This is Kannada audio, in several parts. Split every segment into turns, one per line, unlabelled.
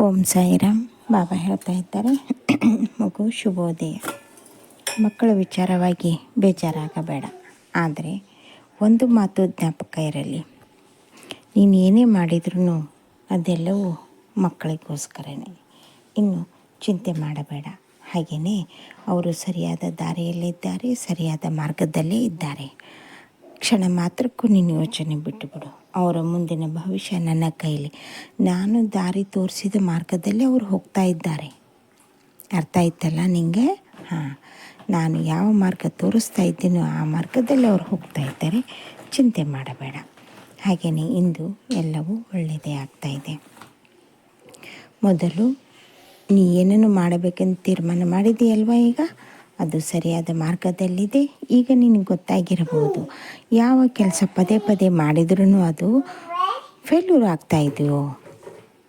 ಓಂ ಸಾಯಿರಾಮ್. ಬಾಬಾ ಹೇಳ್ತಾ ಇದ್ದಾರೆ. ಮಗು ಶುಭೋದಯ. ಮಕ್ಕಳ ವಿಚಾರವಾಗಿ ಬೇಜಾರಾಗಬೇಡ. ಆದರೆ ಒಂದು ಮಾತು ಜ್ಞಾಪಕ ಇರಲಿ. ನೀನು ಏನೇ ಮಾಡಿದ್ರೂ ಅದೆಲ್ಲವೂ ಮಕ್ಕಳಿಗೋಸ್ಕರನೇ. ಇನ್ನು ಚಿಂತೆ ಮಾಡಬೇಡ. ಹಾಗೆಯೇ ಅವರು ಸರಿಯಾದ ದಾರಿಯಲ್ಲಿದ್ದಾರೆ, ಸರಿಯಾದ ಮಾರ್ಗದಲ್ಲೇ ಇದ್ದಾರೆ. ಕ್ಷಣ ಮಾತ್ರಕ್ಕೂ ನೀನು ಯೋಚನೆ ಬಿಟ್ಟುಬಿಡು. ಅವರ ಮುಂದಿನ ಭವಿಷ್ಯ ನನ್ನ ಕೈಲಿ. ನಾನು ದಾರಿ ತೋರಿಸಿದ ಮಾರ್ಗದಲ್ಲಿ ಅವರು ಹೋಗ್ತಾ ಇದ್ದಾರೆ. ಅರ್ಥ ಆಯ್ತಲ್ಲ ನಿಮಗೆ ಹಾಂ. ನಾನು ಯಾವ ಮಾರ್ಗ ತೋರಿಸ್ತಾ ಇದ್ದೀನೋ ಆ ಮಾರ್ಗದಲ್ಲಿ ಅವರು ಹೋಗ್ತಾ ಇದ್ದಾರೆ. ಚಿಂತೆ ಮಾಡಬೇಡ. ಹಾಗೆಯೇ ಇಂದು ಎಲ್ಲವೂ ಒಳ್ಳೆಯದೇ ಇದೆ. ಮೊದಲು ನೀ ಏನನ್ನು ಮಾಡಬೇಕೆಂದು ತೀರ್ಮಾನ ಮಾಡಿದೆಯಲ್ವಾ ಈಗ? ಅದು ಸರಿಯಾದ ಮಾರ್ಗದಲ್ಲಿದೆ. ಈಗ ನಿನಗೆ ಗೊತ್ತಾಗಿರಬಹುದು. ಯಾವ ಕೆಲಸ ಪದೇ ಪದೇ ಮಾಡಿದ್ರೂ ಅದು ಫೇಲ್ಯೂರ್ ಆಗ್ತಾ ಇದೆಯೋ,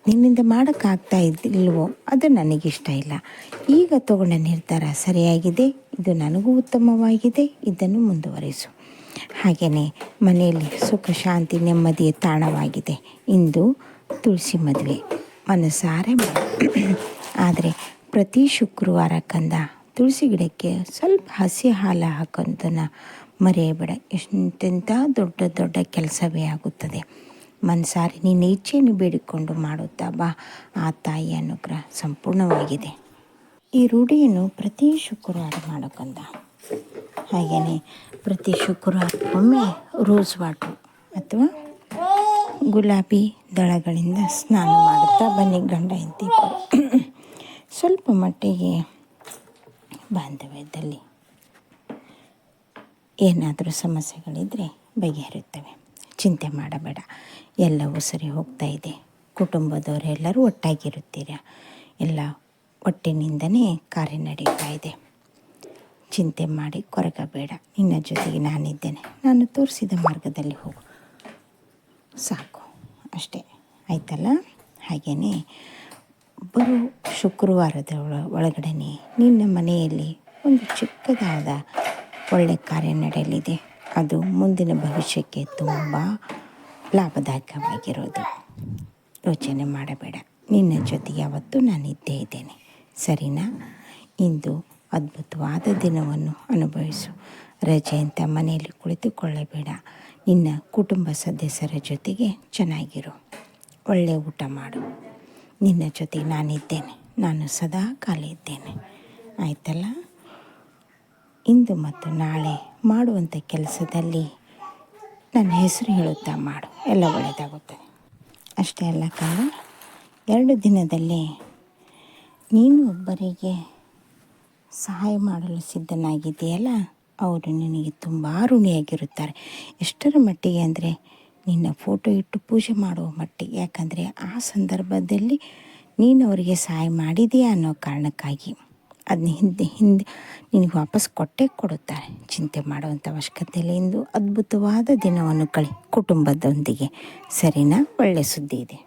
ನಿನ್ನಿಂದ ಮಾಡೋಕ್ಕಾಗ್ತಾ ಇಲ್ವೋ ಅದು ನನಗಿಷ್ಟ ಇಲ್ಲ. ಈಗ ತಗೊಂಡ ನಿರ್ಧಾರ ಸರಿಯಾಗಿದೆ. ಇದು ನನಗೂ ಉತ್ತಮವಾಗಿದೆ. ಇದನ್ನು ಮುಂದುವರಿಸು. ಹಾಗೆಯೇ ಮನೆಯಲ್ಲಿ ಸುಖ, ಶಾಂತಿ, ನೆಮ್ಮದಿಯ ತಾಣವಾಗಿದೆ. ಇಂದು ತುಳಸಿ ಮದುವೆ. ಮನಸ್ಸಾರೆ. ಆದರೆ ಪ್ರತಿ ಶುಕ್ರವಾರ ಕಂದ ತುಳಸಿ ಗಿಡಕ್ಕೆ ಸ್ವಲ್ಪ ಹಸಿ ಹಾಲು ಹಾಕೋದನ್ನು ಮರೆಯಬೇಡ. ಎಷ್ಟೆಂಥ ದೊಡ್ಡ ದೊಡ್ಡ ಕೆಲಸವೇ ಆಗುತ್ತದೆ. ಮನಸಾರಿ ನಿನ್ನ ಇಚ್ಛೆಯನ್ನು ಬೇಡಿಕೊಂಡು ಮಾಡುತ್ತಾ ಬಾ. ಆ ತಾಯಿ ಅನುಗ್ರಹ ಸಂಪೂರ್ಣವಾಗಿದೆ. ಈ ರೂಢಿಯನ್ನು ಪ್ರತಿ ಶುಕ್ರವಾರ ಮಾಡೋಕಂದ ಹಾಗೆಯೇ ಪ್ರತಿ ಶುಕ್ರವಾರಕ್ಕೊಮ್ಮೆ ರೋಸ್ ವಾಟ್ರು ಅಥವಾ ಗುಲಾಬಿ ದಳಗಳಿಂದ ಸ್ನಾನ ಮಾಡುತ್ತಾ ಬನ್ನಿ ಗಂಡ ಹೆಂಡತಿ. ಸ್ವಲ್ಪ ಮಟ್ಟಿಗೆ ಬಾಂಧವ್ಯದಲ್ಲಿ ಏನಾದರೂ ಸಮಸ್ಯೆಗಳಿದ್ದರೆ ಬಗೆಹರಿಯುತ್ತವೆ ಚಿಂತೆ ಮಾಡಬೇಡ. ಎಲ್ಲವೂ ಸರಿ ಹೋಗ್ತಾ ಇದೆ. ಕುಟುಂಬದವರೆಲ್ಲರೂ ಒಟ್ಟಾಗಿರುತ್ತೀರ? ಎಲ್ಲ ಒಟ್ಟಿನಿಂದನೇ ಕಾರ್ಯ ನಡೀತಾ ಇದೆ. ಚಿಂತೆ ಮಾಡಿ ಕೊರಗಬೇಡ. ನಿನ್ನ ಜೊತೆಗೆ ನಾನಿದ್ದೇನೆ. ನಾನು ತೋರಿಸಿದ ಮಾರ್ಗದಲ್ಲಿ ಹೋಗು. ಸಾಕು. ಅಷ್ಟೇ. ಆಯ್ತಲ್ಲ? ಹಾಗೆಯೇ ಬರೋ ಶುಕ್ರವಾರದ ಒಳ ಒಳಗಡೆನೆ ನಿನ್ನ ಮನೆಯಲ್ಲಿ ಒಂದು ಚಿಕ್ಕದಾದ ಒಳ್ಳೆ ಕಾರ್ಯ ನಡೆಯಲಿದೆ. ಅದು ಮುಂದಿನ ಭವಿಷ್ಯಕ್ಕೆ ತುಂಬ ಲಾಭದಾಯಕವಾಗಿರೋದು. ಯೋಚನೆ ಮಾಡಬೇಡ. ನಿನ್ನ ಜೊತೆ ಯಾವತ್ತೂ ನಾನು ಇದ್ದೇ ಇದ್ದೇನೆ. ಸರಿನಾ? ಇಂದು ಅದ್ಭುತವಾದ ದಿನವನ್ನು ಅನುಭವಿಸು. ರಜೆ ಅಂತ ಮನೆಯಲ್ಲಿ ಕುಳಿತುಕೊಳ್ಳಬೇಡ. ನಿನ್ನ ಕುಟುಂಬ ಸದಸ್ಯರ ಜೊತೆಗೆ ಚೆನ್ನಾಗಿರು. ಒಳ್ಳೆಯ ಊಟ ಮಾಡು. ನಿನ್ನ ಜೊತೆ ನಾನಿದ್ದೇನೆ. ನಾನು ಸದಾ ಕಾಲ ಇದ್ದೇನೆ ಆಯ್ತಲ್ಲ? ಇಂದು ಮತ್ತು ನಾಳೆ ಮಾಡುವಂಥ ಕೆಲಸದಲ್ಲಿ ನನ್ನ ಹೆಸರು ಹೇಳುತ್ತಾ ಮಾಡು. ಎಲ್ಲ ಒಳ್ಳೆಯದಾಗುತ್ತದೆ. ಅಷ್ಟೇ ಅಲ್ಲ ಕಾಲ ಎರಡು ದಿನದಲ್ಲಿ ನೀನು ಒಬ್ಬರಿಗೆ ಸಹಾಯ ಮಾಡಲು ಸಿದ್ಧನಾಗಿದೆಯಲ್ಲ ಅವರು ನಿನಗೆ ತುಂಬ ಋಣಿಯಾಗಿರುತ್ತಾರೆ. ಎಷ್ಟರ ಮಟ್ಟಿಗೆ ಅಂದರೆ ನಿನ್ನ ಫೋಟೋ ಇಟ್ಟು ಪೂಜೆ ಮಾಡುವ ಮಟ್ಟಿಗೆ ಯಾಕಂದರೆ ಆ ಸಂದರ್ಭದಲ್ಲಿ ನೀನು ಅವರಿಗೆ ಸಹಾಯ ಮಾಡಿದೆಯಾ ಅನ್ನೋ ಕಾರಣಕ್ಕಾಗಿ. ಅದನ್ನ ಹಿಂದೆ ಹಿಂದೆ ನಿನಗೆ ವಾಪಸ್ ಕೊಟ್ಟೇ ಕೊಡುತ್ತಾರೆ. ಚಿಂತೆ ಮಾಡುವಂಥ ಅವಶ್ಯಕತೆ ಇಲ್ಲ. ಇಂದು ಅದ್ಭುತವಾದ ದಿನವನ್ನು ಕಳಿ ಕುಟುಂಬದೊಂದಿಗೆ. ಸರಿನಾ? ಒಳ್ಳೆಯ ಸುದ್ದಿ ಇದೆ.